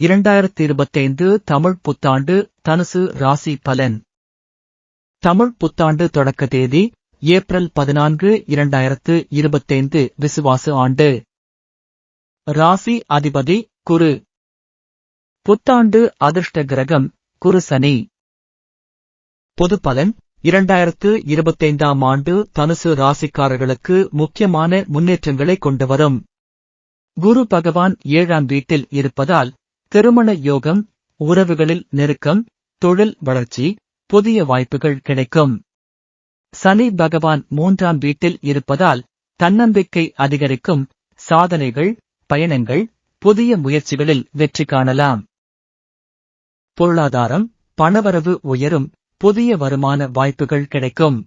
இரண்டாயிரத்தி இருபத்தைந்து தமிழ் புத்தாண்டு தனுசு ராசி பலன். தமிழ் புத்தாண்டு தொடக்க தேதி ஏப்ரல் பதினான்கு இரண்டாயிரத்து இருபத்தைந்து விசுவாசு ஆண்டு. ராசி அதிபதி குரு. புத்தாண்டு அதிர்ஷ்ட கிரகம் குரு சனி. பொது பலன் இரண்டாயிரத்து இருபத்தைந்தாம் ஆண்டு தனுசு ராசிக்காரர்களுக்கு முக்கியமான முன்னேற்றங்களை கொண்டு வரும். குரு பகவான் ஏழாம் வீட்டில் இருப்பதால் திருமண யோகம் உறவுகளில் நெருக்கம் தொழில் வளர்ச்சி புதிய வாய்ப்புகள் கிடைக்கும். சனி பகவான் மூன்றாம் வீட்டில் இருப்பதால் தன்னம்பிக்கை அதிகரிக்கும் சாதனைகள் பயணங்கள் புதிய முயற்சிகளில் வெற்றி காணலாம். பொருளாதாரம் பணவரவு உயரும் புதிய வருமான வாய்ப்புகள் கிடைக்கும்.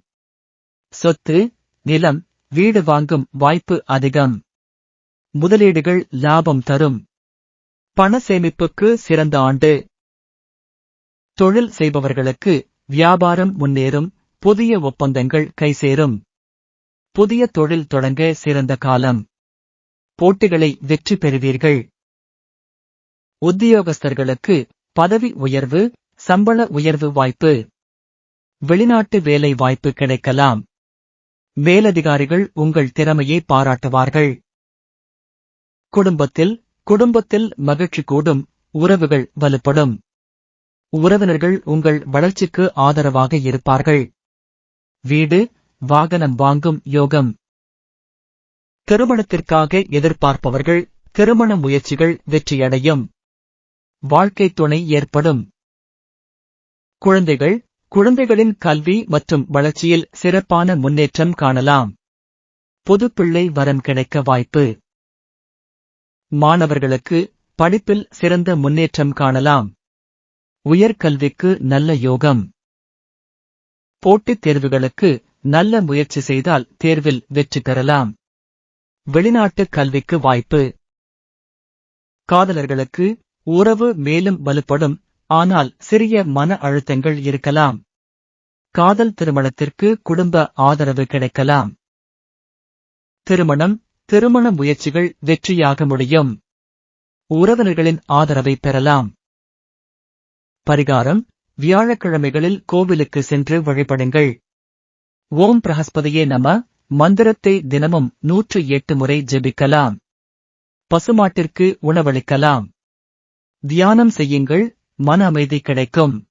சொத்து நிலம் வீடு வாங்கும் வாய்ப்பு அதிகம். முதலீடுகள் லாபம் தரும். பண சேமிப்புக்கு சிறந்த ஆண்டு. தொழில் செய்பவர்களுக்கு வியாபாரம் முன்னேறும் புதிய ஒப்பந்தங்கள் கைசேரும். புதிய தொழில் தொடங்க சிறந்த காலம். போட்டிகளை வெற்றி பெறுவீர்கள். உத்தியோகஸ்தர்களுக்கு பதவி உயர்வு சம்பள உயர்வு வாய்ப்பு. வெளிநாட்டு வேலை வாய்ப்பு கிடைக்கலாம். மேலதிகாரிகள் உங்கள் திறமையை பாராட்டுவார்கள். குடும்பத்தில் குடும்பத்தில் மகிழ்ச்சி கூடும் உறவுகள் வலுப்படும். உறவினர்கள் உங்கள் வளர்ச்சிக்கு ஆதரவாக இருப்பார்கள். வீடு வாகனம் வாங்கும் யோகம். திருமணத்திற்காக எதிர்பார்ப்பவர்கள் திருமண முயற்சிகள் வெற்றியடையும். வாழ்க்கை துணை ஏற்படும். குழந்தைகள் குழந்தைகளின் கல்வி மற்றும் வளர்ச்சியில் சிறப்பான முன்னேற்றம் காணலாம். புதுப்பிள்ளை வரம் கிடைக்க வாய்ப்பு. மாணவர்களுக்கு படிப்பில் சிறந்த முன்னேற்றம் காணலாம். உயர்கல்விக்கு நல்ல யோகம். போட்டித் தேர்வுகளுக்கு நல்ல முயற்சி செய்தால் தேர்வில் வெற்றி பெறலாம். வெளிநாட்டு கல்விக்கு வாய்ப்பு. காதலர்களுக்கு உறவு மேலும் வலுப்படும் ஆனால் சிறிய மன அழுத்தங்கள் இருக்கலாம். காதல் திருமணத்திற்கு குடும்ப ஆதரவு கிடைக்கலாம். திருமணம் திருமண முயற்சிகள் வெற்றியாக முடியும். உறவினர்களின் ஆதரவை பெறலாம். பரிகாரம் வியாழக்கிழமைகளில் கோவிலுக்கு சென்று வழிபடுங்கள். ஓம் பிரகஸ்பதியே நம மந்திரத்தை தினமும் நூற்று எட்டு முறை ஜெபிக்கலாம். பசுமாட்டிற்கு உணவளிக்கலாம். தியானம் செய்யுங்கள் மன அமைதி கிடைக்கும்.